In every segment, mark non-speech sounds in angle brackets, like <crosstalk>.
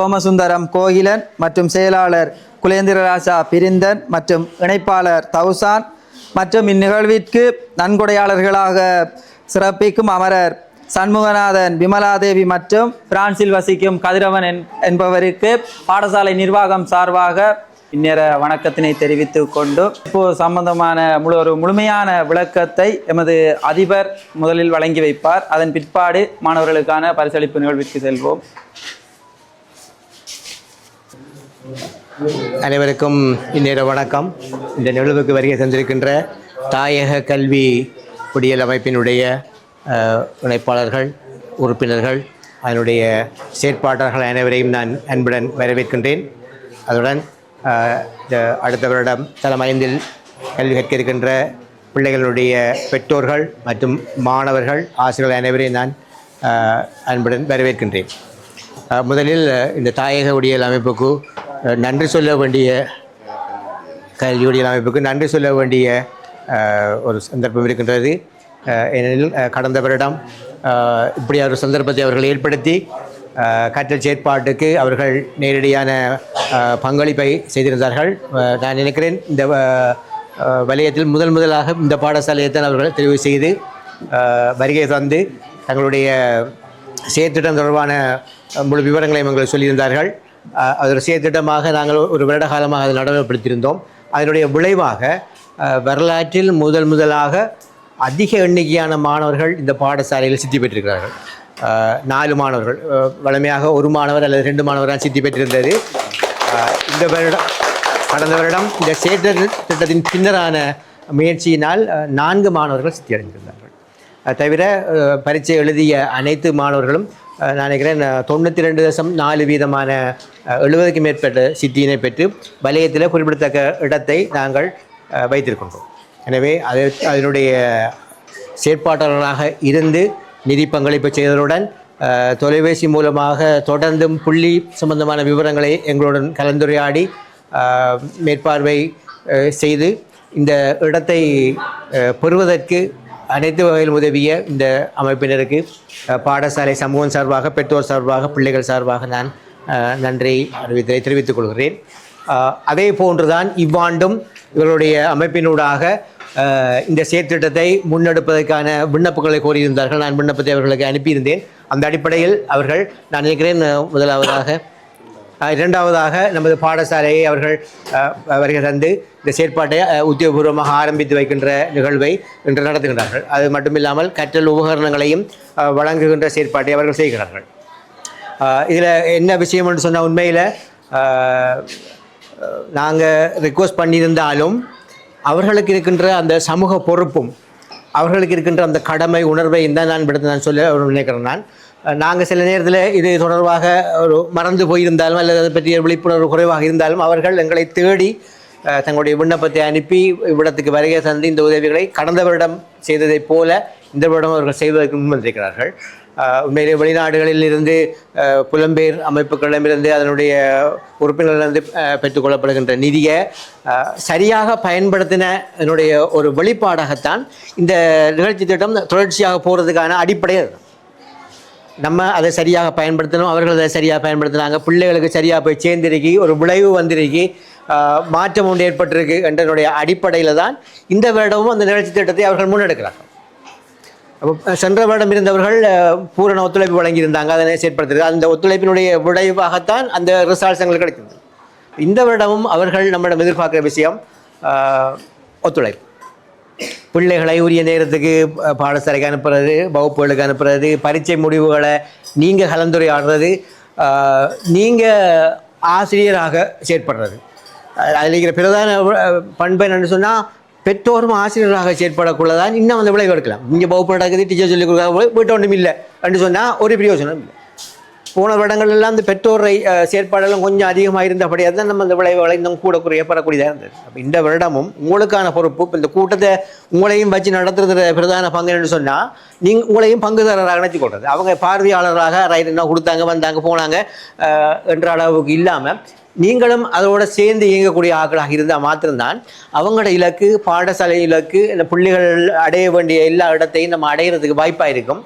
சோமசுந்தரம் கோகிலன் மற்றும் செயலாளர் குலேந்திரராஜா பிரிந்தன் மற்றும் இணைப்பாளர் தௌசான் மற்றும் இந்நிகழ்விற்கு நன்கொடையாளர்களாக சிறப்பிக்கும் அமரர் சண்முகநாதன் விமலாதேவி மற்றும் பிரான்சில் வசிக்கும் கதிரவன் என்- என்பவருக்கு பாடசாலை நிர்வாகம் சார்பாக இந்நேர வணக்கத்தினை தெரிவித்து கொண்டு இப்போ சம்பந்தமான முழு ஒரு முழுமையான விளக்கத்தை எமது அதிபர் முதலில் வழங்கி வைப்பார். அதன் பிற்பாடு மாணவர்களுக்கான பரிசளிப்பு நிகழ்விற்கு செல்வோம். அனைவருக்கும் இந்நேர வணக்கம். இந்த நிகழ்வுக்கு வருகை தந்திருக்கின்ற தாயக கல்வி குடியல் அமைப்பினுடைய இணைப்பாளர்கள் உறுப்பினர்கள் அதனுடைய செயற்பாட்டாளர்கள் அனைவரையும் நான் அன்புடன் வரவேற்கின்றேன். அதுடன் இந்த அடுத்த வருடம் தலம் ஐந்தில் கல்வி கற்க இருக்கின்ற பிள்ளைகளுடைய பெற்றோர்கள் மற்றும் மாணவர்கள் ஆசிரியர்கள் அனைவரையும் நான் அன்புடன் வரவேற்கின்றேன். முதலில் இந்த தாயக உடியல் அமைப்புக்கு நன்றி சொல்ல வேண்டிய கல்வியுடைய அமைப்புக்கு நன்றி சொல்ல வேண்டிய ஒரு சந்தர்ப்பம் இருக்கின்றது. ஏனெனில் கடந்த வருடம் இப்படி ஒரு சந்தர்ப்பத்தை அவர்கள் ஏற்படுத்தி கற்றல் செயற்பாட்டுக்கு அவர்கள் நேரடியான பங்களிப்பை செய்திருந்தார்கள். நான் நினைக்கிறேன் இந்த வலயத்தில் முதல் முதலாக இந்த பாடசாலையை தான் அவர்கள் தெரிவு செய்து வருகை தந்து தங்களுடைய செயற்திட்டம் தொடர்பான முழு விவரங்களையும் எங்களுக்கு சொல்லியிருந்தார்கள். அது ஒரு செயற்திட்டமாக நாங்கள் ஒரு வருட காலமாக அதை நடைமுறைப்படுத்தியிருந்தோம். அதனுடைய விளைவாக வரலாற்றில் முதல் முதலாக அதிக எண்ணிக்கையான மாணவர்கள் இந்த பாடசாலையில் சித்தி பெற்றிருக்கிறார்கள். நாலு மாணவர்கள். வளமையாக ஒரு மாணவர் அல்லது ரெண்டு மாணவர் தான் சித்தி பெற்றிருந்தது. இந்த வருடம் கடந்த வருடம் இந்த செயற்திட்ட திட்டத்தின் பின்னரான முயற்சியினால் நான்கு மாணவர்கள் சித்தி அடைந்திருந்தார்கள். தவிர பரீட்சை எழுதிய அனைத்து மாணவர்களும் நினைக்கிறேன் தொண்ணூற்றி ரெண்டு தசம் நாலு வீதமான எழுபதுக்கு மேற்பட்ட சித்தியினை பெற்று வலயத்தில் குறிப்பிடத்தக்க இடத்தை நாங்கள் வைத்திருக்கின்றோம். எனவே அது அதனுடைய செயற்பாட்டாளராக இருந்து நிதி பங்களிப்பு செய்ததுடன் தொலைபேசி மூலமாக தொடர்ந்தும் புள்ளி சம்பந்தமான விவரங்களை எங்களுடன் கலந்துரையாடி மேற்பார்வை செய்து இந்த இடத்தை பெறுவதற்கு அனைத்து வகையில் உதவிய இந்த அமைப்பினருக்கு பாடசாலை சமூகம் சார்பாக பெற்றோர் சார்பாக பிள்ளைகள் சார்பாக நான் நன்றி அறிவித்தலை தெரிவித்துக் கொள்கிறேன். அதே போன்றுதான் இவ்வாண்டும் இவருடைய அமைப்பினூடாக இந்த செயற்திட்டத்தை முன்னெடுப்பதற்கான விண்ணப்பங்களை கோரியிருந்தார்கள். நான் விண்ணப்பத்தை அவர்களுக்கு அனுப்பியிருந்தேன். அந்த அடிப்படையில் அவர்கள் நான் நினைக்கிறேன் முதலாவதாக இரண்டாவதாக நமது பாடசாலையை அவர்கள் வருகை தந்து இந்த செயற்பாட்டை உத்தியோகபூர்வமாக ஆரம்பித்து வைக்கின்ற நிகழ்வை இன்று நடத்துகின்றார்கள். அது மட்டுமில்லாமல் கற்றல் உபகரணங்களையும் வழங்குகின்ற செயற்பாட்டை அவர்கள் செய்கிறார்கள். இதில் என்ன விஷயம் என்று சொன்னால் உண்மையில் நாங்கள் ரிக்வஸ்ட் பண்ணியிருந்தாலும் அவர்களுக்கு இருக்கின்ற அந்த சமூக பொறுப்பும் அவர்களுக்கு இருக்கின்ற அந்த கடமை உணர்வை தான் நான் விடுத்து நான் சொல்ல நினைக்கிறேன் நான். நாங்கள் சில நேரத்தில் இது தொடர்பாக ஒரு மறந்து போயிருந்தாலும் அல்லது அதை பற்றிய விழிப்புணர்வு குறைவாக இருந்தாலும் அவர்கள் எங்களை தேடி தங்களுடைய விண்ணப்பத்தை அனுப்பி இவ்விடத்துக்கு வருகை தந்து இந்த உதவிகளை கடந்த வருடம் செய்ததைப் போல இந்த வருடம் அவர்கள் செய்வதற்கு முன்வந்திருக்கிறார்கள். உண்மையிலே வெளிநாடுகளில் இருந்து புலம்பெயர் அமைப்புகளிடமிருந்து அதனுடைய உறுப்பினர்களிலிருந்து பெற்றுக்கொள்ளப்படுகின்ற நிதியை சரியாக பயன்படுத்தின என்னுடைய ஒரு வெளிப்பாடாகத்தான் இந்த நிகழ்ச்சி திட்டம் தொடர்ச்சியாக போகிறதுக்கான அடிப்படை நம்ம அதை சரியாக பயன்படுத்தணும் அவர்கள் அதை சரியாக பயன்படுத்தினாங்க. பிள்ளைகளுக்கு சரியாக போய் சேர்ந்திருக்கி ஒரு விளைவு வந்திருக்கி மாற்றம் ஒன்று ஏற்பட்டிருக்கு என்றனுடைய அடிப்படையில் தான் இந்த வருடமும் அந்த நிகழ்ச்சி திட்டத்தை அவர்கள் முன்னெடுக்கிறார்கள். அப்போ சென்ற வருடம் இருந்தவர்கள் பூரண ஒத்துழைப்பு வழங்கியிருந்தாங்க அதனை செயற்படுத்துறது அந்த ஒத்துழைப்பினுடைய விளைவாகத்தான் அந்த ரிசால்ட்ஸ் எங்களுக்கு கிடைக்கிறது இந்த வருடமும் அவர்கள் நம்மிடம் எதிர்பார்க்குற விஷயம் ஒத்துழைப்பு. பிள்ளைகளை உரிய நேரத்துக்கு பாடசாலைக்கு அனுப்புறது வகுப்புகளுக்கு அனுப்புறது பரீட்சை முடிவுகளை நீங்கள் கலந்துரையாடுறது நீங்கள் ஆசிரியராக செயற்படுறது. அதில் இருக்கிற பிரதான பண்பு என்னென்னு சொன்னால் பெற்றோரும் ஆசிரியராக செயற்படக்குள்ளதான் இன்னும் அந்த விளைவு எடுக்கலாம். இங்கே வகுப்பு நடக்குது டீச்சர் சொல்லி கொடுக்காத வீட்டு ஒன்றும் இல்லை. அப்படின்னு சொன்னால் ஒரு பிரயோஜனம் இல்லை. போன வருடங்கள் எல்லாம் இந்த பெற்றோரை செயற்பாடெல்லாம் கொஞ்சம் அதிகமாக இருந்தபடியாக தான் நம்ம அந்த விளைவுகளை இன்னும் கூட குறைய பெறக்கூடியதாக இருந்தது. அப்போ இந்த வருடமும் உங்களுக்கான பொறுப்பு இப்போ இந்த கூட்டத்தை உங்களையும் வச்சு நடத்துறது பிரதான பங்கு என்று சொன்னால் நீங்கள் உங்களையும் பங்குதாரராக நினைச்சு கொள்றது. அவங்க பார்வையாளராக ரைட் என்ன கொடுத்தாங்க வந்தாங்க போனாங்க என்ற அளவுக்கு இல்லாமல் நீங்களும் அதோட சேர்ந்து இயங்கக்கூடிய ஆட்களாக இருந்தால் மாத்திரம்தான் அவங்களோட இலக்கு பாடசாலை இலக்கு இந்த பிள்ளைகள் அடைய வேண்டிய எல்லா இடத்தையும் நம்ம அடையிறதுக்கு வாய்ப்பாக இருக்கும்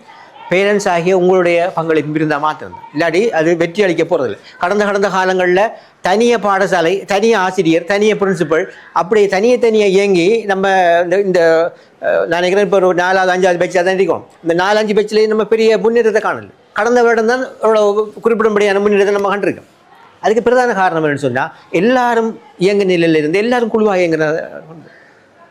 பேரண்ட்ஸ் ஆகிய உங்களுடைய பங்களிப்பு இருந்தால் மாத்திரம் இல்லாடி அது வெற்றி அளிக்க போகிறதில்ல கடந்த கடந்த காலங்களில் தனிய பாடசாலை தனிய ஆசிரியர் தனிய பிரின்சிபல் அப்படி தனியே தனியாக இயங்கி நம்ம இந்த இந்த நான் நினைக்கிறேன் இப்போ ஒரு நாலாவது அஞ்சாவது பேச்சு தான் இருக்கும். இந்த நாலு அஞ்சு பேச்சிலேயே நம்ம பெரிய முன்னேற்றத்தை காணல. கடந்த வருடம் தான் இவ்வளோ குறிப்பிடும்படியான முன்னேற்றத்தை நம்ம கண்டிருக்கோம். அதுக்கு பிரதான காரணம் என்னன்னு சொன்னால் எல்லாரும் இயங்க நிலையிலிருந்து எல்லாரும் குழுவாக இயங்குறது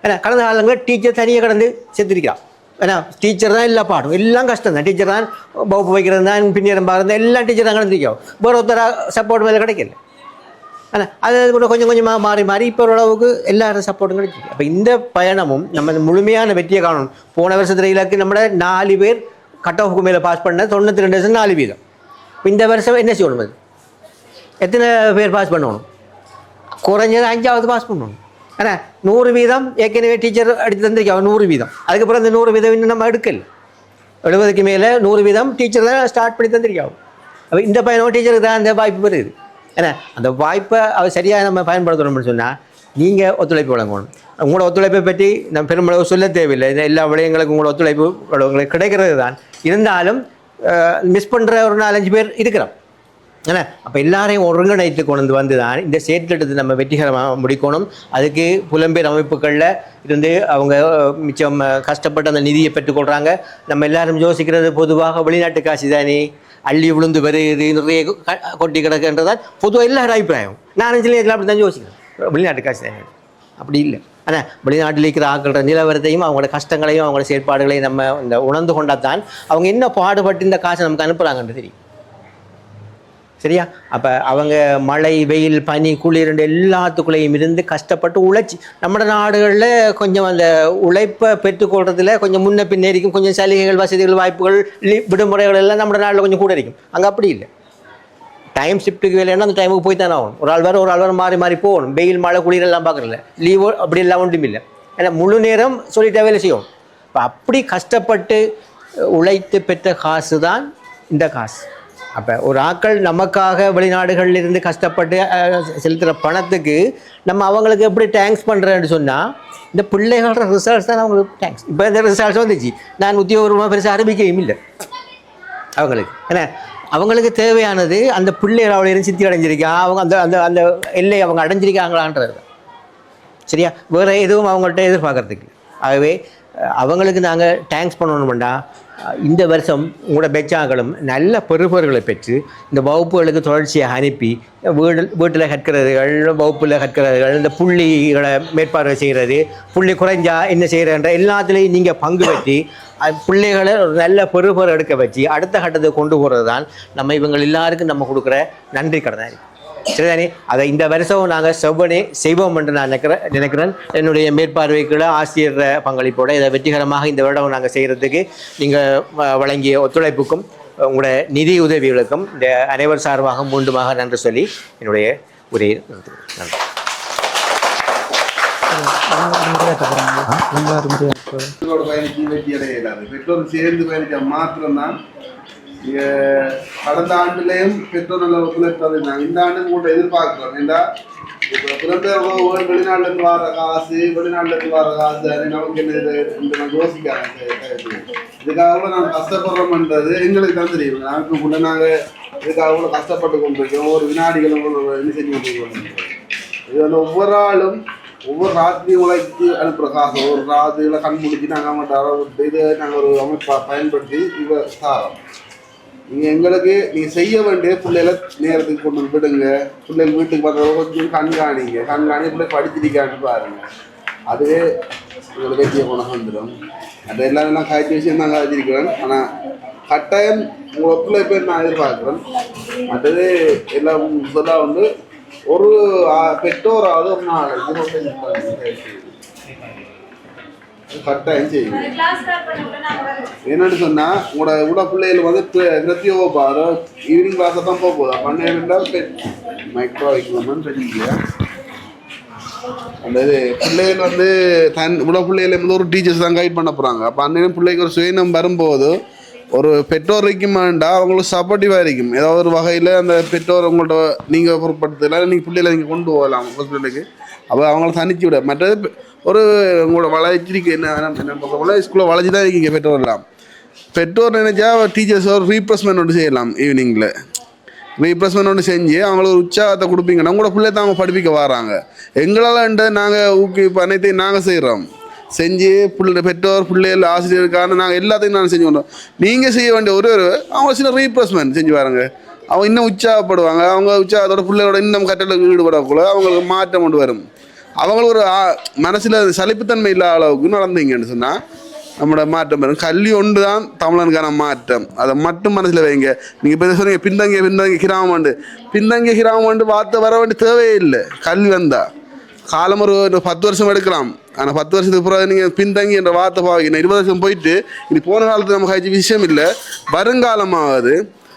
ஏன்னா கடந்த காலங்களில் டீச்சர் தனியாக கடந்து செத்துருக்கிறான். ஏன்னா டீச்சர் தான் எல்லா பாடும் எல்லாம் கஷ்டம் தான் டீச்சர் தான் வகுப்பு வைக்கிறது தான் பின்னேறம் பார்க்குறது எல்லாம் டீச்சர் தான் கடந்திருக்கோம் வேறு ஒருத்தராக சப்போர்ட் மேலே கிடைக்கல ஆனால் அது கூட கொஞ்சம் கொஞ்சமாக மாறி மாறி இப்போ ஓரளவுக்கு எல்லாரும் சப்போர்ட்டும் கிடைச்சிருக்கு அப்போ இந்த பயணமும் நம்ம முழுமையான வெற்றியை காணணும் போன வருஷத்துல இலக்கு நம்மளோட நாலு பேர் கட் ஆஃப்க்கு மேலே பாஸ் பண்ண தொண்ணூற்றி ரெண்டு வருஷம் நாலு வீதம் இப்போ இந்த வருஷம் என்ன செய்யணும் அது எத்தனை பேர் பாஸ் பண்ணணும் குறைஞ்சது அஞ்சாவது பாஸ் பண்ணணும் ஏன்னா நூறு வீதம் ஏற்கனவே டீச்சர் அடித்து தந்திருக்கோம் நூறு வீதம் அதுக்கப்புறம் அந்த நூறு வீதம் இன்னும் நம்ம எடுக்கல எழுபதுக்கு மேலே நூறு வீதம் டீச்சர் தான் ஸ்டார்ட் பண்ணி தந்திருக்கோம் அப்போ இந்த பையனும் டீச்சருக்கு தான் அந்த வாய்ப்பு வருது ஏன்னா அந்த வாய்ப்பை அவர் சரியாக நம்ம பயன்படுத்தணும்னு சொன்னால் நீங்கள் ஒத்துழைப்பு வழங்கணும் உங்களோட ஒத்துழைப்பை பற்றி நம்ம பெருமளவு சொல்ல தேவையில்லை எல்லா விடயங்களுக்கும் உங்களோட ஒத்துழைப்பு உங்களுக்கு கிடைக்கிறது தான் இருந்தாலும் மிஸ் பண்ணுற ஒரு நாலஞ்சு பேர் இருக்கிறோம் ஏன்னா அப்போ எல்லாரையும் ஒருங்கிணைத்து கொண்டு வந்து தான் இந்த செயற்திட்டத்தை நம்ம வெற்றிகரமாக முடிக்கணும். அதுக்கு புலம்பெயர் அமைப்புகளில் இருந்து அவங்க மிச்சம் கஷ்டப்பட்டு அந்த நிதியை பெற்றுக்கொள்கிறாங்க நம்ம எல்லாரும் யோசிக்கிறது பொதுவாக வெளிநாட்டு காசு தானே. அள்ளி விழுந்து வருகிறது நிறைய கொட்டி கிடக்குன்றதான் பொதுவாக எல்லாரும் அபிப்பிராயம். நான் சில நேரத்தில் அப்படி தான் யோசிக்கிறேன். வெளிநாட்டு காசு தானே. அப்படி இல்லை. ஆனால் வெளிநாட்டில் இருக்கிற ஆக்கள நிலவரத்தையும் அவங்களோட கஷ்டங்களையும் அவங்களோட செயற்பாடுகளையும் நம்ம இந்த உணர்ந்து கொண்டால் தான் அவங்க என்ன பாடுபட்டு இந்த காசை நமக்கு அனுப்புகிறாங்கன்னு தெரியும். சரியா? அப்போ அவங்க மழை வெயில் பனி குளிர் எல்லாத்துக்குள்ளேயும் இருந்து கஷ்டப்பட்டு உழைச்சி நம்ம நாடுகளில் கொஞ்சம் அந்த உழைப்பை பெற்றுக்கொள்றதுல கொஞ்சம் முன்ன பின்னே இருக்கும். கொஞ்சம் சலுகைகள் வசதிகள் வாய்ப்புகள் லீ- விடுமுறைகள் எல்லாம் நம்ம நாட்டில் கொஞ்சம் கூட இருக்கும். அங்கே அப்படி இல்லை. டைம் ஷிஃப்ட்டுக்கு வேலைன்னா அந்த டைமுக்கு போய் தானே ஆகணும். ஒரு ஆள் வேறு ஒரு ஆள் வேறு மாறி மாறி போகணும். வெயில் மழை குளிர் எல்லாம் பார்க்குறதில்ல லீவோ அப்படி எல்லாம் ஒன்றும் இல்லை. ஏன்னா முழு நேரம் சொல்லிட்டே வேலை செய்யும் இப்போ அப்படி கஷ்டப்பட்டு உழைத்து பெற்ற காசு தான் இந்த காசு. அப்போ ஒரு ஆட்கள் நமக்காக வெளிநாடுகளில் இருந்து கஷ்டப்பட்டு செலுத்துகிற பணத்துக்கு நம்ம அவங்களுக்கு எப்படி தேங்க்ஸ் பண்ணுறேன்னு சொன்னால் இந்த பிள்ளைகளோட ரிசல்ட்ஸ் தான் அவங்களுக்கு தேங்க்ஸ் இப்போ இந்த ரிசல்ட்ஸ் வந்துச்சு. நான் உத்தியோகபூர்வமாக பெருசாக ஆரம்பிக்கவும் இல்லை. அவங்களுக்கு. ஏன்னா அவங்களுக்கு தேவையானது அந்த பிள்ளைகள் அவளை இருந்து சித்தி அடைஞ்சிருக்கா அவங்க அந்த அந்த அந்த எல்லை அவங்க அடைஞ்சிருக்காங்களான்றது. சரியா? வேறு எதுவும் அவங்கள்ட்ட எதிர்பார்க்குறதுக்கு ஆகவே அவங்களுக்கு நாங்கள் தேங்க்ஸ் பண்ணணுமெண்டா இந்த வருஷம் உங்களோட பெச்சாக்களும் நல்ல பெறுபவர்களை பெற்று இந்த வகுப்புகளுக்கு தொடர்ச்சியாக அனுப்பி வீடு வீட்டில் கற்கிறதுகள் வகுப்பில் கற்கிறதுகள் இந்த புள்ளிகளை மேற்பார்வை செய்கிறது புள்ளி குறைஞ்சா என்ன செய்கிறன்ற எல்லாத்துலேயும் நீங்கள் பங்கு பெற்றி பிள்ளைகளை ஒரு நல்ல பெறுபவர் எடுக்க வச்சு அடுத்த கட்டத்தை கொண்டு போகிறது தான் நம்ம இவங்க எல்லாருக்கும் நம்ம கொடுக்குற நன்றி கடனாக இருக்குது சரிதானே அதை இந்த வருஷம் நாங்கள் செவ்வனே செய்வோம் என்று நான் நினைக்கிறேன் நினைக்கிறேன் என்னுடைய மேற்பார்வைக்குள்ள ஆசிரியர் பங்களிப்போட இதை வெற்றிகரமாக இந்த வருடம் நாங்கள் செய்கிறதுக்கு நீங்கள் வழங்கிய ஒத்துழைப்புக்கும் உங்களோட நிதி உதவிகளுக்கும் இந்த அனைவர் சார்பாக மீண்டுமாக நன்றி சொல்லி என்னுடைய உரையை. நன்றி பெற்றோர் சேர்ந்து பயணிக்க மாத்திரம்தான் கடந்த ஆண்டிலையும் பெற்றோர் நல்ல ஒத்துழைப்பு இந்த ஆண்டு கூட எதிர்பார்க்கிறோம். ஏண்டா? இப்போ புலம்பெயர் வெளிநாட்டுல இருந்து வர காசு வெளிநாட்டுல இருந்து வர காசு அது நமக்கு என்ன இது? இந்த யோசிக்காங்க இதுக்காக கூட நாங்கள் கஷ்டப்படுறோம்ன்றது எங்களுக்கு தான் தெரியும். நாங்கள் கூட நாங்கள் இதுக்காக கூட கஷ்டப்பட்டு கொண்டிருக்கோம். ஒரு வினாடிகளும் என்ன செஞ்சு கொண்டிருக்கோம் இது வந்து ஒவ்வொரு ஆளும் ஒவ்வொரு ராத்திரியும் உழைத்து அனுப்புகிற காசு. ஒரு ராத்திரியில கண் முடிச்சு நாங்கள் அவங்கள்ட்ட அற விட்டு இதை நாங்கள் ஒரு அமைப்பை பயன்படுத்தி இவ தாரோம் நீங்கள் எங்களுக்கு நீங்கள் செய்ய வேண்டிய பிள்ளைகளை நேரத்துக்கு கொண்டு வந்து விடுங்க. பிள்ளைகள் வீட்டுக்கு வந்தவங்க கொஞ்சம் கண்காணிங்க. கண்காணி பிள்ளை படிச்சிருக்கான்னு பாருங்க. அதுவே உங்களுக்கு வெற்றியை கொண்டு வந்துடும் அது எல்லாம் நான் காய்ச்சி விஷயம் தான் காய்ச்சிருக்கிறேன் ஆனால் கட்டாயம் உங்களை ஒத்துழைப்பை நான் எதிர்பார்க்குறேன். மற்றது எல்லாம் சொல்ல வந்து ஒரு பெற்றோராவது ஒரு நாள். கட்டாயம் செய்யுங்க என்னன்னு சொன்னா உங்களோட உங்களோட பிள்ளைகள் வந்து நிறுத்தியோ பாரு ஈவினிங் கிளாஸ் தான் போக போகுது. பன்னெண்டு மைக்ரோ வைக்கலாமான்னு தெரியல அந்த இது பிள்ளைகள் வந்து தன் இவ்வளோ பிள்ளைகளை வந்து ஒரு டீச்சர்ஸ் தான் கைட் பண்ண போகிறாங்க அப்போ அன்னையும் பிள்ளைக்கு ஒரு சுயநம் வரும்போது ஒரு பெற்றோர் இருக்குமாண்டா அவங்களுக்கு சப்போர்ட்டிவாக இருக்கும். ஏதாவது ஒரு வகையில் அந்த பெற்றோர் உங்கள்ட்ட நீங்கள் பொருட்படுத்தல நீங்கள் பிள்ளைகளை நீங்கள் கொண்டு போகலாம். ஹாஸ்பிட்டலுக்கு அப்போ அவங்கள தனிச்சு விட. மற்றது ஒரு உங்களோட வளர்ச்சிக்கு என்ன என்ன ஸ்கூலில் வளர்ச்சி தான் இருக்கீங்க பெற்றோர் எல்லாம். பெற்றோர் நினைச்சா டீச்சர்ஸ் ஒரு ரீப்ரெஸ்மெண்ட் ஒன்று செய்யலாம் ஈவினிங்கில் ரீப்ரெஸ்மெண்ட் ஒன்று செஞ்சு அவங்களுக்கு ஒரு உற்சாகத்தை கொடுப்பீங்கன்னா கூட பிள்ளை தான் அவங்க படிப்பிக்க வராங்க எங்களால் நாங்கள் ஊக்குவிப்பு அனைத்தையும் நாங்கள் செய்கிறோம் செஞ்சு பிள்ளை பெற்றோர் பிள்ளைகள் ஆசிரியருக்கான நாங்கள் எல்லாத்தையும் நாங்கள் செஞ்சு கொண்டோம் நீங்கள் செய்ய வேண்டிய ஒரு ஒரு அவங்க சின்ன ரீப்ரெஸ்மெண்ட் செஞ்சு பாருங்க. அவங்க இன்னும் உற்சாகப்படுவாங்க. அவங்க உற்சாகத்தோட பிள்ளையோட இன்னும் கட்டளை ஈடுபடக்குள்ள அவங்களுக்கு மாற்றம் கொண்டு வரும். அவங்களுக்கு ஒரு மனசில் சலிப்புத்தன்மை இல்லாத அளவுக்கு நடந்தீங்கன்னு சொன்னால் நம்மளோட மாற்றம் வரும் கல்வி ஒன்று தான் தமிழனுக்கான மாற்றம். அதை மட்டும் மனசில் வைங்க. நீங்கள் இப்போ சொன்னீங்க? பின்தங்கிய பின்தங்கிய கிராமண்டு பின்தங்கிய கிராமண்டு வார்த்தை வர வேண்டிய தேவையே இல்லை. கல்வி வந்தால் காலம் ஒரு பத்து வருஷம் எடுக்கலாம். ஆனால் பத்து வருஷத்துக்கு பிறகு நீங்கள் பின்தங்கி என்ற வார்த்தை பாவிக்கணும் இருபது வருஷம் போயிட்டு இனி போன காலத்தில் நம்ம கழிச்சு விஷயம் இல்லை. வருங்காலமாவது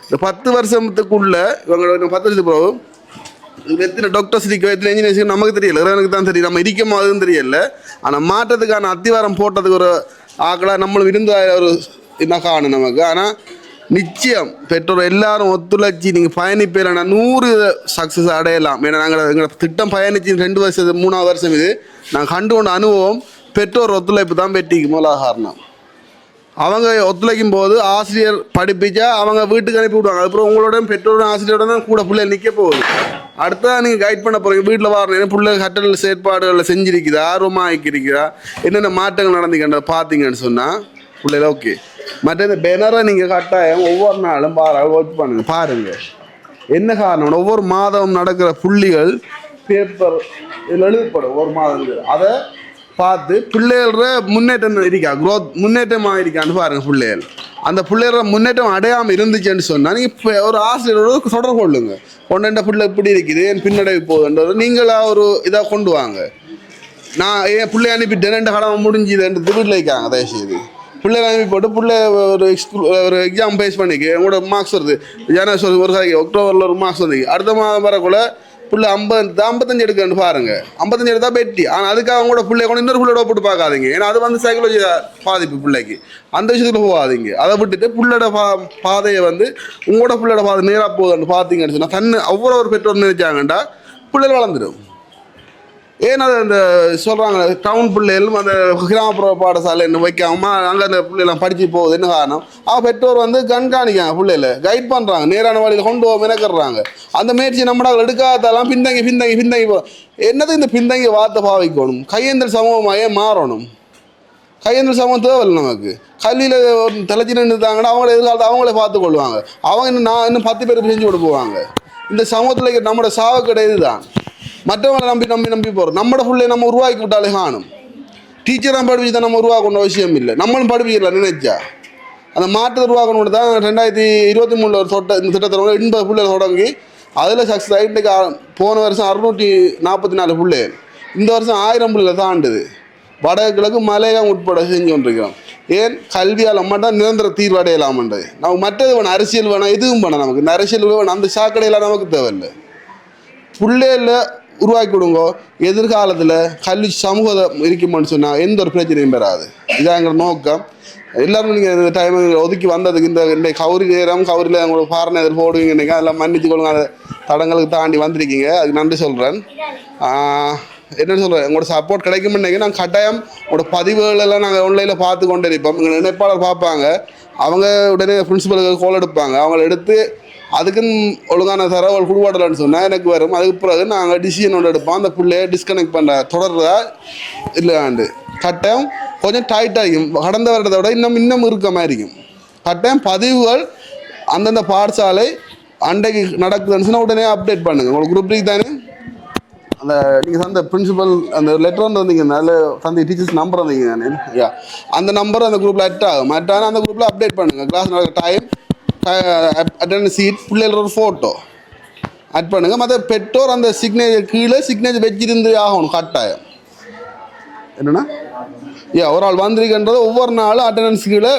இந்த பத்து வருஷத்துக்குள்ளே இவங்களோட பத்து வருஷத்துக்கு பிறகு எத்தனை டாக்டர்ஸ் இருக்கு எத்தனை இன்ஜினியர்ஸ் நமக்கு தெரியல. எனக்கு தான் தெரியும். நம்ம இருக்க அதுவும் தெரியல. ஆனால் மாற்றத்துக்கான அத்திவாரம் போட்டதுக்கு ஒரு ஆக்களாக நம்மளும் இருந்த ஒரு என்ன காணும் நமக்கு? ஆனால் நிச்சயம் பெற்றோர் எல்லாரும் ஒத்துழைச்சி நீங்கள் பயணிப்பேலனா நூறு சக்ஸஸ் அடையலாம். ஏன்னா நாங்கள் எங்களோட திட்டம் பயணிச்சு ரெண்டு வருஷம் மூணாவது வருஷம் இது. நாங்கள் கண்டு கொண்ட அனுபவம் பெற்றோர் ஒத்துழைப்பு தான் வெற்றிக்கு மூல காரணம் அவங்க ஒத்துழைக்கும் போது ஆசிரியர் படிப்பிச்சா அவங்க வீட்டுக்கு அனுப்பி விடுவாங்க. அதுக்கப்புறம் உங்களோட பெற்றோரோட ஆசிரியரோட தான் கூட பிள்ளை நிற்க போகுது. அடுத்ததான் நீங்கள் கைட் பண்ண போகிறீங்க வீட்டில் வரணும். பிள்ளை கட்டல் செயற்பாடுகளில் செஞ்சிருக்குதா. ஆர்வமாக ஆக்கியிருக்கிறா என்னென்ன மாற்றங்கள் நடந்துக்கின்ற பார்த்தீங்கன்னு சொன்னால் பிள்ளைல ஓகே மற்ற இந்த நீங்கள் கட்டாயம் ஒவ்வொரு நாளும் பாரு ஒர்க் பண்ணுங்க. பாருங்கள் என்ன காரணம்? ஒவ்வொரு மாதம் நடக்கிற புள்ளிகள் பேப்பர் இதில் எழுதப்படும். ஒரு மாதம். அதை பார்த்து பிள்ளைகள முன்னேற்றம் இருக்கா? க்ரோத் முன்னேற்றமாக இருக்கான்னு பாருங்க பிள்ளைகள். அந்த பிள்ளைகள முன்னேற்றம் அடையாமல் இருந்துச்சுன்னு சொன்னால் நீங்கள் இப்போ ஒரு ஆசிரியரோட தொடர்பு கொள்ளுங்க. ஒன்றெண்ட பிள்ளை இப்படி இருக்குது என் பின்னடைவு போகுதுன்றது நீங்களா ஒரு இதாக கொண்டு வாங்க. நான் என் பிள்ளை அனுப்பிட்டேன் ரெண்டு கடமை முடிஞ்சுதுன்றது வீட்டில் இருக்காங்க தயவுசெய்து. பிள்ளை அனுப்பி போட்டு பிள்ளை ஒரு ஸ்கூல் ஒரு எக்ஸாம் பேஸ் பண்ணிக்கு உங்களோட மார்க்ஸ் வருது. ஜனவரி ஒரு கதைக்கு அக்டோபரில் ஒரு மார்க்ஸ் வந்து அடுத்த மாதம் வரக்குள்ள பிள்ளை ஐம்பது ஐம்பத்தஞ்சு எடுக்கன்னு பாருங்க. ஐம்பத்தஞ்சு எடுத்தா பெட்டி ஆனால் அதுக்காக உங்களோட பிள்ளை கொண்டு இன்னொரு பிள்ளையோட போட்டு பார்க்காதீங்க. ஏன்னா அது வந்து சைக்காலஜி பாதிப்பு பிள்ளைக்கு. அந்த விஷயத்துல போகாதீங்க. அதை விட்டுட்டு பிள்ளையோட பா பாதையை வந்து உங்களோட பிள்ளையோட பாதை நேராக போகுதுன்னு பார்த்தீங்கன்னு சொன்னால் தன்னு அவ்வளோ ஒரு பெற்றோர் நினைச்சாங்கண்டா பிள்ளைகள் வளர்ந்துடும் ஏன்னா அந்த சொல்கிறாங்க டவுன் பிள்ளைகளும் அந்த கிராமப்புற பாடசாலை என்ன வைக்காம அங்கே அந்த பிள்ளைலாம் படித்து போகுது. என்ன காரணம்? அவன் பெற்றோர் வந்து கண்காணிக்காங்க பிள்ளைகளை கைட் பண்ணுறாங்க நேரான வழியில் கொண்டு போக மெனக்கடுறாங்க. அந்த முயற்சி நம்மளால் எடுக்காதெல்லாம் பின்தங்கி பின்தங்கி பின்தங்கி போ என்னது இந்த பின்தங்கி வார்த்தை பாவிக்கணும்? கையேந்திர சமூகமாகவே மாறணும்? கையேந்திர சமூகம் தேவையில்லை நமக்கு. கல்வியில் தலைச்சி நின்றுட்டாங்கன்னா அவங்கள எதிர்காலத்தை அவங்களே பார்த்து கொள்வாங்க. அவங்க இன்னும் நான் இன்னும் பத்து பேருக்கு செஞ்சு கொண்டு இந்த சமூகத்தில் நம்மளோட சாவு கிடையாது தான் மற்றவங்களை நம்பி நம்பி நம்பி போகிறோம் நம்மட பிள்ளைய நம்ம உருவாக்கி விட்டாலே காணும் டீச்சர் தான் தான் நம்ம உருவாக்கணும் அவசியம் இல்லை நம்மளும் படிப்பிக்கலாம் நினைச்சா அந்த மாற்றத்தை உருவாக்கணும் தான் ரெண்டாயிரத்தி இருபத்தி மூணில் ஒரு சொட்ட இந்த திட்டத்தில் எண்பது பிள்ளைகள் தொடங்கி அதில் சக்ஸஸ் ஆகிட்டு போன வருஷம் அறுநூற்றி நாற்பத்தி நாலு பிள்ளைகள் இந்த வருஷம் ஆயிரம் பிள்ளைகள் தாண்டுது வடகிழக்கு மலையகம் உட்பட செஞ்சு கொண்டிருக்கிறோம் ஏன் கல்வியால் மட்டும் நிரந்தர தீர்வு அடையலாமன்றது நம்ம மற்றது வேணும் அரசியல் வேணாம் எதுவும் வேணாம் நமக்கு இந்த அரசியல் வேணும் அந்த சாக்கடையெல்லாம் நமக்கு தேவையில்லை பிள்ளைகளில் உருவாக்கி கொடுங்க. எதிர்காலத்தில் கல்வி சமூகம் இருக்குமான்னு சொன்னால் எந்த ஒரு பிரச்சனையும் பெறாது இதாங்கிற எங்கள் நோக்கம். எல்லாரும் நீங்கள் இந்த டைம் ஒதுக்கி வந்ததுக்கு இந்த இந்த கௌரி நேரம் கௌரியில் உங்களுக்கு பாரண எதிர் போடுவீங்க நினைக்க அதெல்லாம் மன்னிச்சு கொள்ளுங்க. அந்த தடங்களுக்கு தாண்டி வந்திருக்கீங்க. அதுக்கு நன்றி சொல்கிறேன் என்ன சொல்கிறேன் உங்களோட சப்போர்ட் கிடைக்கும் நினைக்க நாங்கள் கட்டாயம் உங்களோட பதிவுகளெல்லாம் நாங்கள் ஆன்லைனில் பார்த்து கொண்டு இருப்போம் எங்கள் நினைப்பாளர் பார்ப்பாங்க. அவங்க உடனே பிரின்சிபலுக்கு கோல் எடுப்பாங்க. அவங்கள எடுத்து அதுக்குன்னு ஒழுங்கான தரவல் கொடுவாடலான்னு சொன்னால் எனக்கு வரும். அதுக்கு பிறகு நாங்கள் டிசிஷன் ஒன்று எடுப்போம். அந்த பிள்ளைய டிஸ்கனெக்ட் பண்ண தொடர்றதா? இல்லையாண்டு கட்டம் கொஞ்சம் டைட்டாகும் கடந்த வருடத்தை விட இன்னும் இன்னும் மாதிரி இருக்கும். கட்டம் பதிவுகள் அந்தந்த பாடசாலை அன்றைக்கு நடக்குதுன்னு சொன்னால் உடனே அப்டேட் பண்ணுங்கள் உங்களுக்கு குரூப் தானே? அந்த நீங்கள் தந்த பிரின்சிபல் அந்த லெட்டர் வந்து வந்தீங்க நல்ல தந்தை டீச்சர்ஸ் நம்பர் வந்தீங்க தானே? யா அந்த நம்பர் அந்த குரூப்பில் அட் ஆகும். அட் ஆனால் அந்த குரூப்பில் அப்டேட் பண்ணுங்கள் கிளாஸ் நடக்கிற டைம் அட்டன் சீட் பிள்ளைகளோட ஒரு ஃபோட்டோ அட் பண்ணுங்கள் மற்ற பெற்றோர் அந்த சிக்னேச்சர் கீழே சிக்னேச்சர் வச்சிருந்து ஆகணும் கட்டாயம். என்னென்னா? ஏ ஒரு ஆள் வந்திருக்கின்றது ஒவ்வொரு நாளும் அட்டண்டன்ஸ் கீழே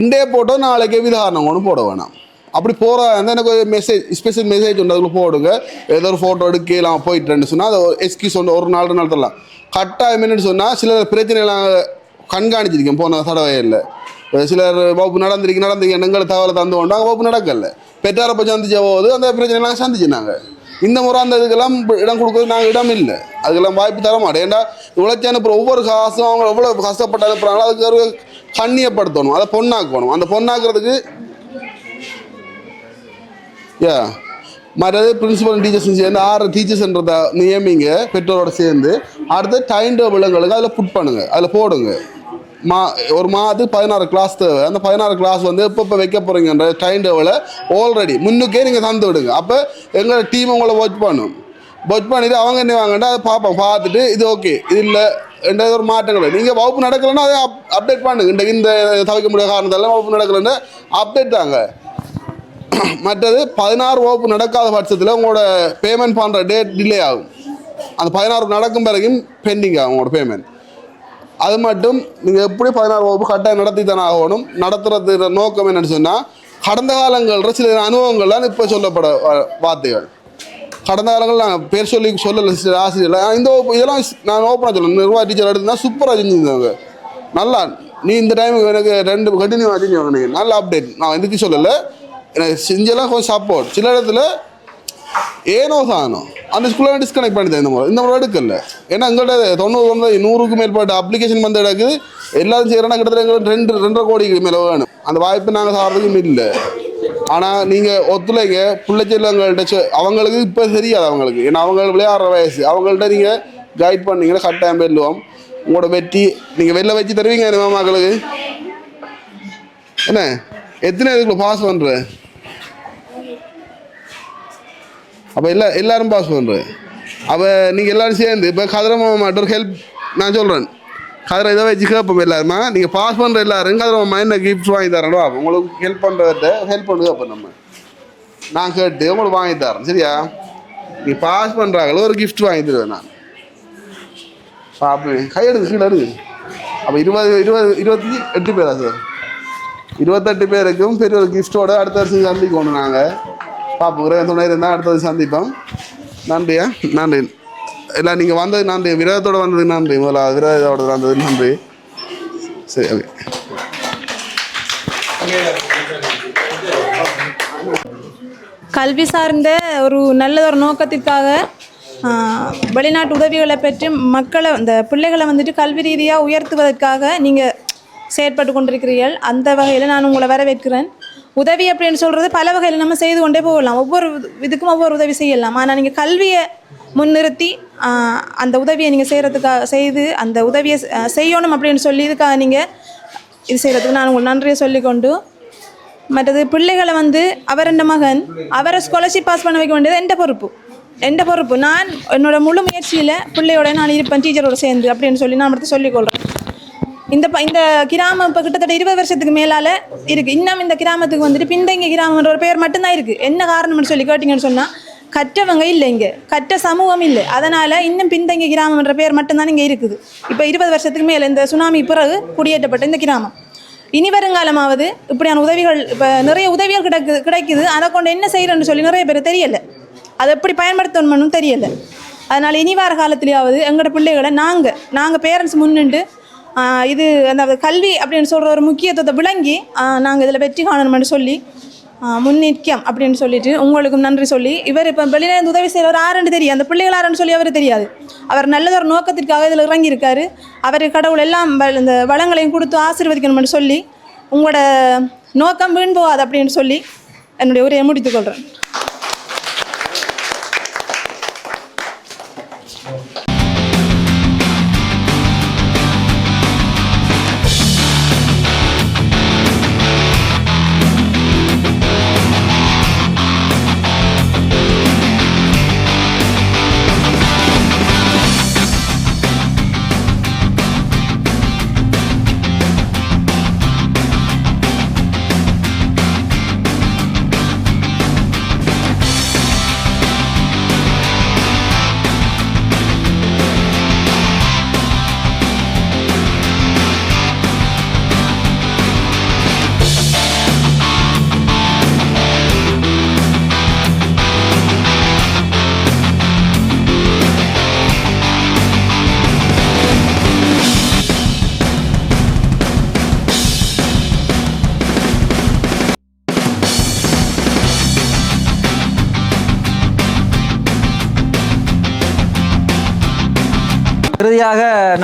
இண்டே போட்டோ நாளைக்கு விதாரணம் ஒன்று போட வேணாம். அப்படி போகிற இருந்தால் எனக்கு ஒரு மெசேஜ் ஸ்பெஷல் மெசேஜ் ஒன்று அதுக்குள்ள போடுங்க. ஏதோ ஒரு ஃபோட்டோ எடுக்கலாம் போயிட்டுன்னு சொன்னால் அது எக்ஸ்கியூஸ் ஒன்று ஒரு நாள் நாள் தரலாம். கட்டாயம் என்னன்னு சொன்னால் சில பிரச்சனைலாம் கண்காணிச்சிருக்கேன் போன இல்லை சிலர் வகுப்பு நடந்திருக்கு நடந்திருக்கு. எங்களை தகவலை தந்து கொண்டாங்க வகுப்பு நடக்கல. பெற்றாரை போய் சந்திச்ச போது அந்த பிரச்சனைலாம் சந்திச்சு இந்த முறை அந்த இதுக்கெல்லாம் இடம் கொடுக்கறது நாங்கள் இடம் இல்லை. அதுக்கெல்லாம் வாய்ப்பு தர மாட்டோம். ஏன்னா உழைச்சி அனுப்புகிற ஒவ்வொரு காசும் அவங்க எவ்வளோ கஷ்டப்பட்டு அனுப்புகிறாங்களோ அதுக்கு ஒரு கண்ணியப்படுத்தணும். அதை பொண்ணாக்கணும். அந்த பொண்ணாக்குறதுக்கு யா மற்றது பிரின்சிபல் டீச்சர்ஸ் சேர்ந்து ஆறு டீச்சர்ஸ்ன்றத நியமிங்க பெற்றோரோட சேர்ந்து. அடுத்து டைம் டேபிளுங்களுக்கு அதில் புட் பண்ணுங்க. அதில் போடுங்க. மா ஒரு மாதத்துக்கு பதினாறு கிளாஸ் தேவை. அந்த பதினாறு கிளாஸ் வந்து எப்போ இப்போ வைக்க போகிறீங்கன்ற டைம் டேபிளை ஆல்ரெடி முன்னுக்கே நீங்கள் தந்து விடுங்க. அப்போ எங்களோட டீம் உங்களை ஒர்க் பண்ணும். ஒர்க் பண்ணிவிட்டு அவங்க என்ன வாங்கண்டா அதை பார்ப்போம் பார்த்துட்டு இது ஓகே இது இல்லை எந்த ஒரு மாற்றங்கள். நீங்கள் வகுப்பு நடக்கலைன்னா அதை அப் அப்டேட் பண்ணுங்க. இந்த இந்த தவிர்க்க முடியாத காரணத்தெல்லாம் வகுப்பு நடக்கலைன்னா அப்டேட் தாங்க. <coughs> மற்றது பதினாறு வகுப்பு நடக்காத பட்சத்தில் உங்களோட பேமெண்ட் பண்ணுற டேட் டிலே ஆகும். அந்த பதினாறு நடக்கும் பிறகும் பெண்டிங் ஆகும் உங்களோட பேமெண்ட் அது மட்டும் நீங்கள் எப்படி பதினாறு வகுப்பு கட்டாயம் நடத்தி தானே ஆகணும் நடத்துறது நோக்கம் என்னன்னு சொன்னால் கடந்த காலங்களில் சில அனுபவங்கள்லாம் இப்போ சொல்லப்பட வ- வார்த்தைகள். கடந்த காலங்கள் நான் பேர் சொல்லி சொல்லலை சில ஆசிரியர்கள் இந்த வகுப்பு இதெல்லாம் நான் ஓப்பனாக சொல்லணும் நிர்வாக டீச்சர் எடுத்துனா சூப்பராக செஞ்சுருந்தாங்க நல்லா நீ இந்த டைமுக்கு எனக்கு ரெண்டு கண்டினியூ செஞ்சுவாங்க நீங்கள் நல்ல அப்டேட் நான் எதுக்கு சொல்லலை? எனக்கு செஞ்செல்லாம் கொஞ்சம் சப்போர்ட் சில இடத்துல ஏனோ தானோ. அந்த ஸ்கூலில் டிஸ்கனெக்ட் பண்ணிட்டேன் இந்த முறை. இந்த முறை எடுக்கல. ஏன்னா எங்கள்கிட்ட தொண்ணூறு வந்து நூறுக்கு மேற்பட்ட அப்ளிகேஷன் வந்து எடுக்குது. எல்லாரும் செய்கிறோன்னா கிட்டத்தட்ட எங்களுக்கு ரெண்டு ரெண்டரை கோடிக்கு மேலே வேணும். அந்த வாய்ப்பு நாங்கள் சாகிறதுக்கும் இல்லை. ஆனால் நீங்கள் ஒத்துழைங்க. பிள்ளைச்செல்லங்கள்ட்ட சொ- அவங்களுக்கு இப்போ தெரியாது அவங்களுக்கு. ஏன்னா அவங்க விளையாடுற வயசு. அவங்கள்ட்ட நீங்கள் கைட் பண்ணீங்கன்னா கட்டாயம் வெல்லுவோம். உங்களோட வெற்றி நீங்கள் வெளில வச்சு தருவீங்க என்ன மக்களுக்கு என்ன? எத்தனை இதுக்குள்ள பாஸ் பண்ணுற அப்போ எல்லா எல்லாரும் பாஸ் பண்ணுறேன் அப்போ நீங்கள் எல்லாரும் சேர்ந்து இப்போ கதிரமாட்ட ஒரு ஹெல்ப் நான் சொல்கிறேன் கதிரை இதை வச்சு கேட்போம் எல்லாருமா? நீங்கள் பாஸ் பண்ணுற எல்லாரும் கதிரமாமா என்ன கிஃப்ட் வாங்கி தரணும் அப்போ உங்களுக்கு ஹெல்ப் பண்ணுறத ஹெல்ப் பண்ணு கேட்போம் நம்ம. நான் கேட்டு உங்களுக்கு வாங்கி தரேன் சரியா? நீ பாஸ் பண்ணுறாங்களோ ஒரு கிஃப்ட் வாங்கி தருவேன் நான். பார்ப்பேன் கையெடுக்கு கீழே இருக்கு அப்போ இருபது இருபது இருபத்தி எட்டு பேரா சார்? இருபத்தெட்டு பேருக்கும் பெரிய ஒரு கிஃப்டோட அடுத்த வருஷம் சந்திக்கணும் நாங்கள் பார்ப்போம் துணை இருந்தால் அடுத்தது சந்திப்போம். நன்றியா நன்றி. இல்லை நீங்கள் வந்தது நன்றி. விரதத்தோட வந்தது நன்றி. முதல்ல விரதத்தோட வந்தது நன்றி. சரி ஓகே. கல்வி சார்ந்த ஒரு நல்ல ஒரு நோக்கத்திற்காக வெளிநாட்டு உதவிகளை பெற்று மக்களை இந்த பிள்ளைகளை வந்துட்டு கல்வி ரீதியாக உயர்த்துவதற்காக நீங்கள் செயற்பட்டு கொண்டிருக்கிறீர்கள். அந்த வகையில் நான் உங்களை வரவேற்கிறேன். உதவி அப்படின்னு சொல்கிறது பல வகையில் நம்ம செய்து கொண்டே போகலாம். ஒவ்வொரு இதுக்கும் ஒவ்வொரு உதவி செய்யலாம். ஆனால் நீங்கள் கல்வியை முன்னிறுத்தி அந்த உதவியை நீங்கள் செய்கிறதுக்காக செய்து அந்த உதவியை செய்யணும் அப்படின்னு சொல்லி இதுக்காக நீங்கள் இது செய்கிறதுக்கு நான் உங்களுக்கு நன்றியை சொல்லிக்கொண்டு மற்றது பிள்ளைகளை வந்து அவர் என் மகன் அவரை ஸ்காலர்ஷிப் பாஸ் பண்ண வைக்க வேண்டியது எந்த பொறுப்பு? எந்த பொறுப்பு? நான் என்னோட முழு முயற்சியில் பிள்ளையோட நான் இருப்பேன் டீச்சரோட சேர்ந்து அப்படின்னு சொல்லி நான் மட்டும் சொல்லிக்கொள்கிறேன் இந்த ப இந்த கிராமம் இப்போ கிட்டத்தட்ட இருபது வருஷத்துக்கு மேலால் இருக்குது இன்னும் இந்த கிராமத்துக்கு வந்துட்டு பின்தங்கிய கிராமம்ன்ற ஒரு பேர் மட்டும்தான் இருக்குது என்ன காரணம்னு சொல்லி கேட்டிங்கன்னு சொன்னால் கற்றவங்க இல்லை இங்கே. கற்ற சமூகம் இல்லை. அதனால் இன்னும் பின்தங்கிய கிராமம்ன்ற பேர் மட்டும்தான் இங்கே இருக்குது. இப்போ இருபது வருஷத்துக்கு மேலே இந்த சுனாமி பிறகு குடியேற்றப்பட்ட இந்த கிராமம். இனி வருங்காலமாவது இப்படியான உதவிகள் இப்போ நிறைய உதவிகள் கிடைக்குது கிடைக்குது. அதை கொண்டு என்ன செய்யறேன்னு சொல்லி நிறைய பேர் தெரியலை. அதை எப்படி பயன்படுத்தணும்னு தெரியலை. அதனால் இனி வார காலத்துலேயாவது எங்களோட பிள்ளைகளை நாங்கள் நாங்கள் பேரண்ட்ஸ் முன்னின்று இது அந்த கல்வி அப்படின்னு சொல்கிற ஒரு முக்கியத்துவத்தை விளங்கி நாங்கள் இதில் வெற்றி காணணும்னு சொல்லி முன்னிற்கம் அப்படின்னு சொல்லிட்டு உங்களுக்கும் நன்றி சொல்லி இவர் இப்போ வெளியிலேருந்து உதவி செய்கிறவர் ஆறுன்னு தெரியும் அந்த பிள்ளைகள் ஆறுன்னு சொல்லி அவர் தெரியாது. அவர் நல்லதொரு நோக்கத்திற்காக இதில் இறங்கியிருக்காரு. அவர் கடவுள் எல்லாம் இந்த வளங்களையும் கொடுத்து ஆசீர்வதிக்கணும்னு சொல்லி உங்களோட நோக்கம் வீண் போகாது அப்படின்னு சொல்லி என்னுடைய உரையை முடித்துக்கொள்கிறேன்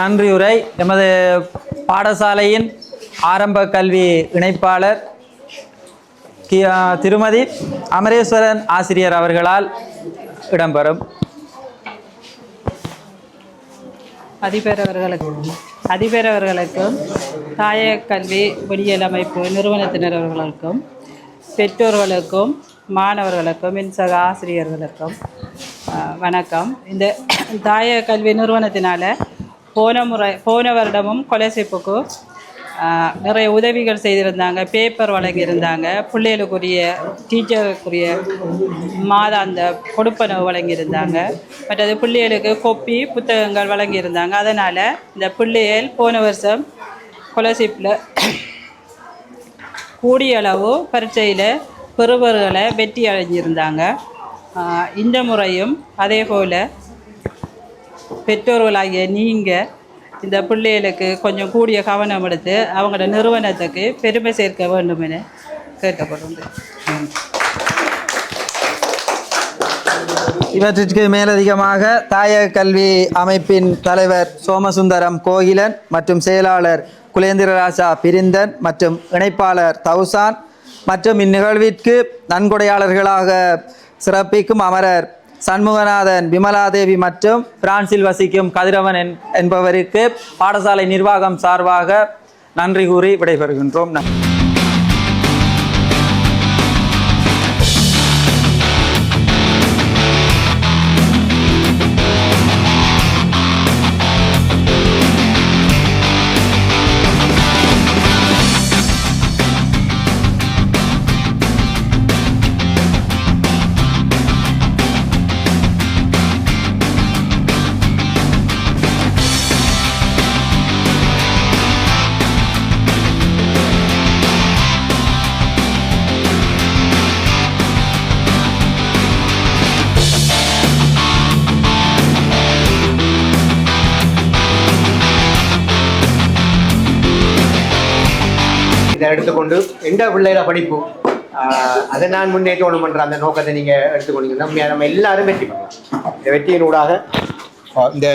நன்றியுரை. எமது பாடசாலையின் ஆரம்ப கல்வி இணைப்பாளர் கி- திருமதி அமரேஸ்வரன் ஆசிரியர் அவர்களால் இடம்பெறும். அதிபர் அவர்களுக்கும் அதிபர் அவர்களுக்கும் தாயக கல்வி விடியல் அமைப்பு நிறுவனத்தினர் அவர்களுக்கும் பெற்றோர்களுக்கும் மாணவர்களுக்கும் மின்சக ஆசிரியர்களுக்கும் வணக்கம். இந்த தாயக கல்வி நிறுவனத்தினால் போன முறை போன வருடமும் கொலைசிப்புக்கு நிறைய உதவிகள் செய்திருந்தாங்க. பேப்பர் வழங்கியிருந்தாங்க. பிள்ளைகளுக்குரிய டீச்சருக்குரிய மாதாந்த கொடுப்பனவு வழங்கியிருந்தாங்க. மற்றது பிள்ளைகளுக்கு கொப்பி புத்தகங்கள் வழங்கியிருந்தாங்க. அதனால் இந்த பிள்ளைகள் போன வருஷம் கொலர்ஷிப்பில் <coughs> கூடிய அளவு பரீட்சையில் பெறுபவர்களை வெற்றி அடைஞ்சிருந்தாங்க. இந்த முறையும் அதே போல் பெற்றோர்களாகிய நீங்கள் இந்த பிள்ளைகளுக்கு கொஞ்சம் கூடிய கவனம் எடுத்து அவங்களோட நிறுவனத்துக்கு பெருமை சேர்க்க வேண்டும் என இவற்றிற்கு மேலதிகமாக தாயக கல்வி அமைப்பின் தலைவர் சோமசுந்தரம் கோகிலன் மற்றும் செயலாளர் குலேந்திரராஜா பிரிந்தன் மற்றும் இணைப்பாளர் தௌசான் மற்றும் இந்நிகழ்விற்கு நன்கொடையாளர்களாக சிறப்பிக்கும் அமரர் சண்முகநாதன் விமலாதேவி மற்றும் பிரான்சில் வசிக்கும் கதிரவன் என்- என்பவருக்கு பாடசாலை நிர்வாகம் சார்பாக நன்றி கூறி விடைபெறுகின்றோம். நன்றி. எடுத்துக்கொண்டு எந்த பிள்ளைகள படிப்பு? அதை நான் முன்னேற்றணும் பண்ற அந்த நோக்கத்தை நீங்க எடுத்துக்கொண்டீங்கன்னா நம்ம எல்லாரும் வெற்றி பண்ணலாம் இந்த வெற்றியின் ஊடாக இந்த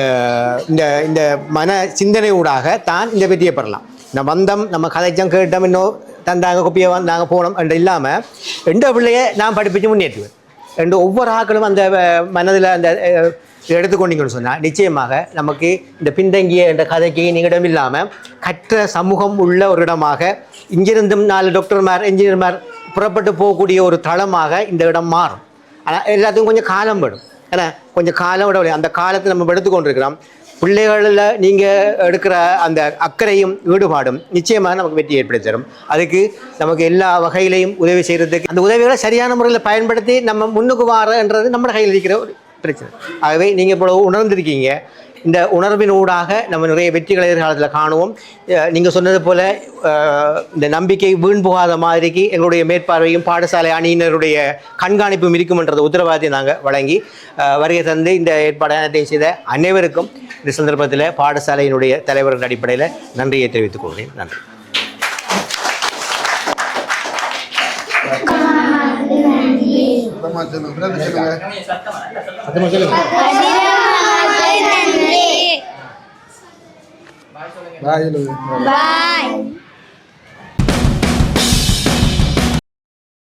இந்த இந்த மன சிந்தனை ஊடாக தான் இந்த வெற்றியை பெறலாம். இந்த வந்தம் நம்ம கதைச்சம் கேட்டோம் இன்னும் தந்தாங்க குப்பியை வந்தாங்க போனோம் என்று இல்லாமல் எந்த பிள்ளைய நான் படிப்பிச்சு முன்னேற்றுவேன் ரெண்டு ஒவ்வொரு ஆக்களும் அந்த மனதில் அந்த எடுத்துக்கொண்டீங்கன்னு சொன்னால் நிச்சயமாக நமக்கு இந்த பின்தங்கிய என்ற கதைக்கு நீங்களிடம் இல்லாமல் கற்ற சமூகம் உள்ள ஒரு இடமாக இங்கிருந்தும் நாலு டாக்டர்மார் இன்ஜினியர்மார் புறப்பட்டு போகக்கூடிய ஒரு தளமாக இந்த இடம் மாறும். ஆனால் எல்லாத்துக்கும் கொஞ்சம் காலம் படும் ஏன்னா கொஞ்சம் காலம் விட அந்த காலத்தை நம்ம எடுத்துக்கொண்டிருக்கிறோம் பிள்ளைகளில் நீங்கள் எடுக்கிற அந்த அக்கறையும் ஈடுபாடும் நிச்சயமாக நமக்கு வெற்றி ஏற்படுத்தி தரும். அதுக்கு நமக்கு எல்லா வகையிலையும் உதவி செய்கிறதுக்கு அந்த உதவிகளை சரியான முறையில் பயன்படுத்தி நம்ம முன்னுக்கு வாரன்றது நம்ம கையில் இருக்கிற ஒரு பிரச்சனை. ஆகவே நீங்கள் இப்போ உணர்ந்திருக்கீங்க. இந்த உணர்வின் ஊடாக நம்ம நிறைய வெற்றிகளை எதிர்காலத்தில் காணுவோம் நீங்கள் சொன்னது போல் இந்த நம்பிக்கை வீண் போகாத மாதிரிக்கு எங்களுடைய மேற்பார்வையும் பாடசாலை அணியினருடைய கண்காணிப்பும் இருக்குமென்றத உத்தரவாதத்தை நாங்கள் வழங்கி வருகை தந்து இந்த ஏற்பாடு அனைத்தையும் செய்த அனைவருக்கும் இந்த சந்தர்ப்பத்தில் பாடசாலையினுடைய தலைவர்கள் அடிப்படையில் நன்றியை தெரிவித்துக் கொள்கிறேன் நன்றி சுத்தமா சொல்லுங்க. பிறகு சொல்லுங்க. Bye, Luiz. Bye. Bye.